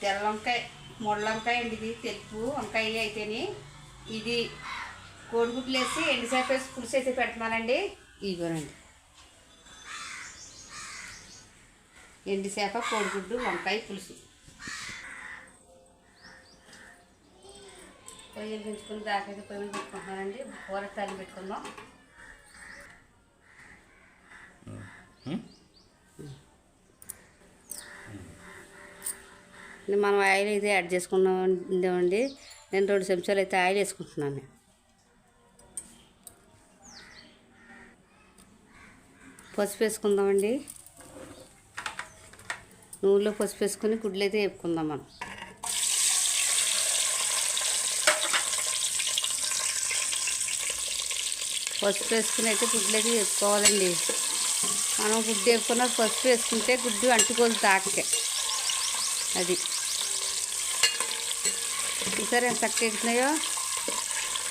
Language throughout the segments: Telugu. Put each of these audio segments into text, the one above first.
తెల్ల వంకాయ ముళ్ళ వంకాయ అండి ఇది తెలుపు వంకాయ అయితేని. ఇది కోడిగుడ్లు వేసి ఎండుసేపు వేసి పులుసు అయితే పెడుతున్నానండి. ఇదిగోనండి. ఎండుసేప కోడిగుడ్డు వంకాయ పులుసు. పొయ్యి పెంచుకుని దాకైతే పొయ్యి పెట్టుకుంటున్నానండి కూర తల్లి పెట్టుకుందాం. మనం ఆయిల్ అయితే యాడ్ చేసుకున్నామండి నేను రెండు చెంచాలు అయితే ఆయిల్ వేసుకుంటున్నాను. పసుపు వేసుకుందామండి. నూనెలో పసుపు వేసుకుని గుడ్లు అయితే వేపుకుందాం మనం. పసుపు వేసుకుని అయితే గుడ్లు అయితే వేసుకోవాలండి మనం గుడ్డు వేసుకున్నా పసుపు వేసుకుంటే గుడ్డు అంటుకోదు తాకే అది. ఈసారి ఎంత చక్కగా ఎగుతున్నాయో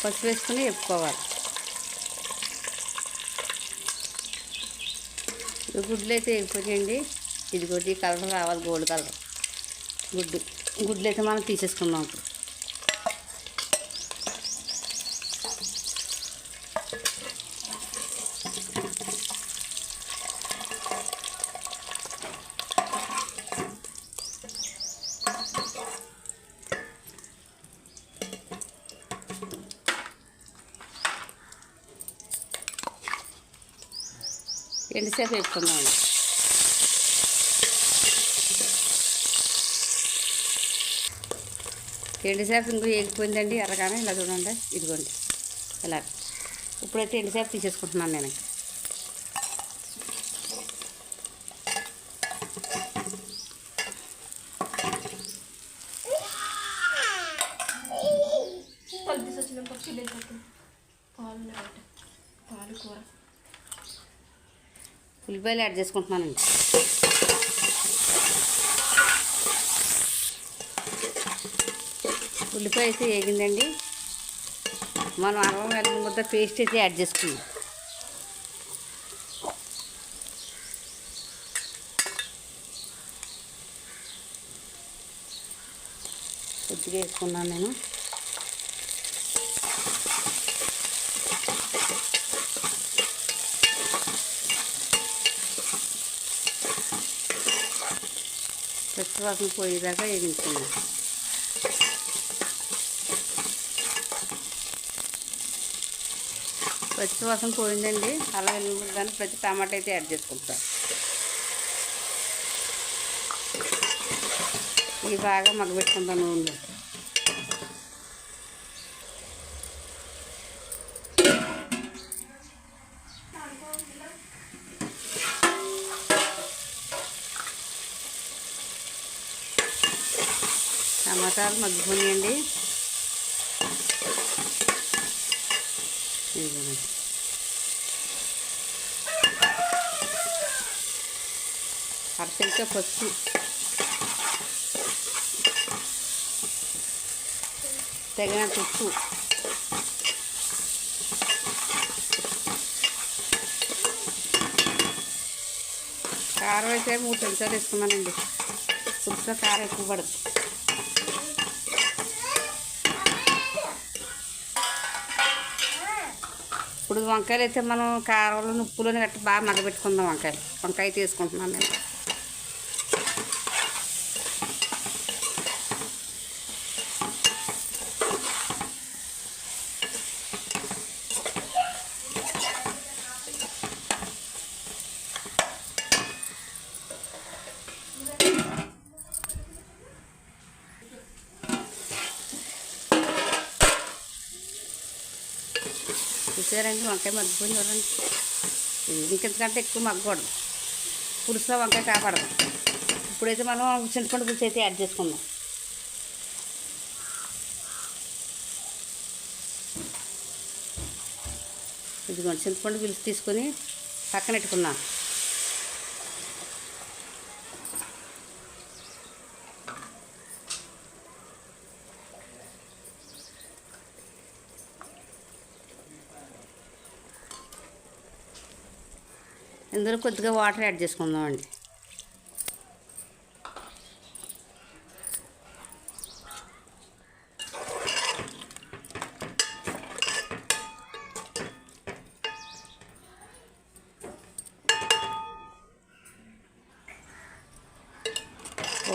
పసుపు వేసుకుని వేపుకోవాలి గుడ్లు అయితే ఎగిపోయాయండి ఇది కొద్ది కలర్ రావాలి గోల్డ్ కలర్. గుడ్డు గుడ్లు అయితే మనం తీసేసుకున్నాం ఇప్పుడు. ఎంతసేపు వేసుకుందామండి ఎండుసేపు ఇంకో ఎగిపోయిందండి ఎర్రగానే ఇలా చూడండి ఇదిగోండి ఇలా. ఇప్పుడైతే ఎండుసేపు తీసేసుకుంటున్నాను నేను. పక్షి పాలు పాలు కూర. ఉల్లిపాయలు యాడ్ చేసుకుంటున్నానండి. ఉల్లిపాయ అయితే వేగిందండి. మనం అల్లం వెల్లుల్లి ముద్ద పేస్ట్ అయితే యాడ్ చేసుకున్నాం కొద్దిగా వేసుకున్నాను నేను. పచ్చివాసన పోయేదాకా వేగించుకున్నాం పచ్చివాసన పోయిందండి. అలా దాన్ని ప్రతి టమాటా అయితే యాడ్ చేసుకుంటాం. ఇవి బాగా మగ్గబెట్టుకుంటాను. నూనెలో మసాలా మగ్గిపోయాయండి ఇదిగోనండి. అరచెంచా పసుపు తగినంత ఉప్పు. కారం అయితే మూడు చెంచాలు వేసుకున్నానండి. పులుసులో కారం ఎక్కువ పడుతుంది ఇప్పుడు వంకాయలు అయితే మనం కారంలో ఉప్పులోని గట్టి బాగా మగ్గబెట్టుకుందాం వంకాయలు. వంకాయ తీసుకుంటున్నాను నేను. చూసారండి వంకాయ మగ్గిపోయింది చూడండి. ఇంకెంతకంటే ఎక్కువ మగ్గకూడదు. పులుసులో వంకాయ కాపాడదు. ఇప్పుడైతే మనం చింతపండు పులుసు అయితే యాడ్ చేసుకుందాం. ఇదిగోండి చింతపండు పులుసు తీసుకొని పక్కన పెట్టుకున్నాం ఇందులో కొద్దిగా వాటర్ యాడ్ చేసుకుందామండి.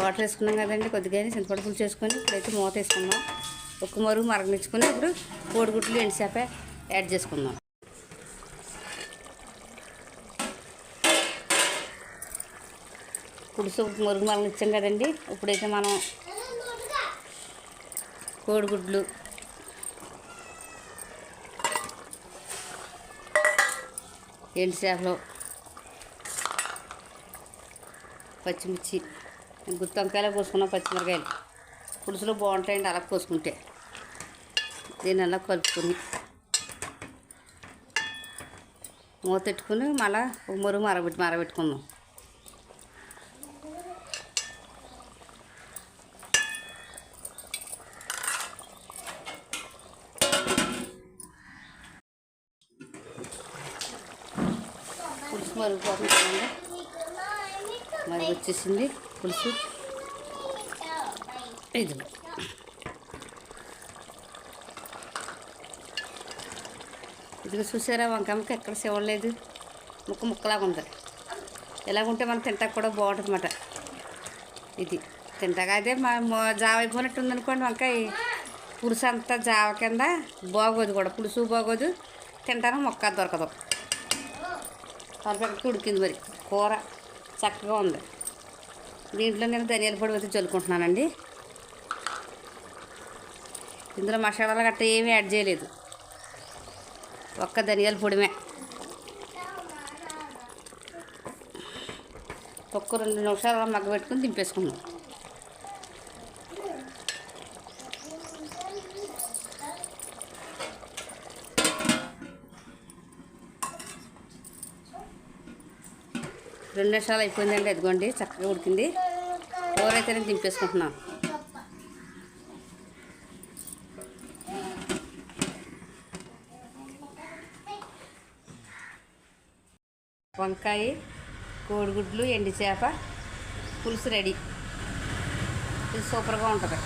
వాటర్ వేసుకున్నాం కదండి కొద్దిగా చింతపండు పులుసు చేసుకొని ఇప్పుడైతే మూత వేసుకుందాం. ఉక్కు మరుగు మరగనిచ్చుకుని ఇప్పుడు కోడిగుడ్లు ఎండుసేప యాడ్ చేసుకుందాం. పులుసు మరుగు ఇచ్చాం కదండి. ఇప్పుడైతే మనం కోడిగుడ్లు. ఎండుసేపలు పచ్చిమిర్చి గుత్తి వంకాయలు కోసుకున్నాం పచ్చిమిరకాయలు. పులుసులో బాగుంటాయండి అలా కోసుకుంటే. దీని అలా కలుపుకొని మూత మళ్ళీ మురుగు మరబెట్టి మరబెట్టుకుందాం పులుసు మరిగిపోతుంది మరి వచ్చేసింది పులుసు. ఇది. ఇదిగో చూసారా వంకాయకి ఎక్కడ శివలేదు ముక్క ముక్కలాగా ఉంది. ఇలాగుంటే మనం తింటాక కూడా బాగుంటుంది అన్నమాట ఇది. తింటాక అదే మా జావ అయిపోయినట్టు ఉందనుకోండి వంకాయ. పులుసు అంతా జావ కింద బాగోదు కూడా. పులుసు బాగోదు. తింటాను మొక్క దొరకదు. పర్ఫెక్ట్గా ఉడికింది మరి. కూర చక్కగా ఉంది. దీంట్లో నేను ధనియాల పొడి అయితే చల్లుకుంటున్నానండి. ఇందులో మసాలాలు గట్రా ఏమీ యాడ్ చేయలేదు. ఒక్క ధనియాల పొడిమే. ఒక్క రెండు నిమిషాలు అలా మగ్గ పెట్టుకుని దింపేసుకుందాం. రెండు నిమిషాలు అయిపోయిందండి అదిగోండి చక్కగా ఉడికింది. కూర అయితే నేను దింపేసుకుంటున్నాను వంకాయ కోడిగుడ్లు ఎండి చేప పులుసు రెడీ. ఇది సూపర్గా ఉంటుంది.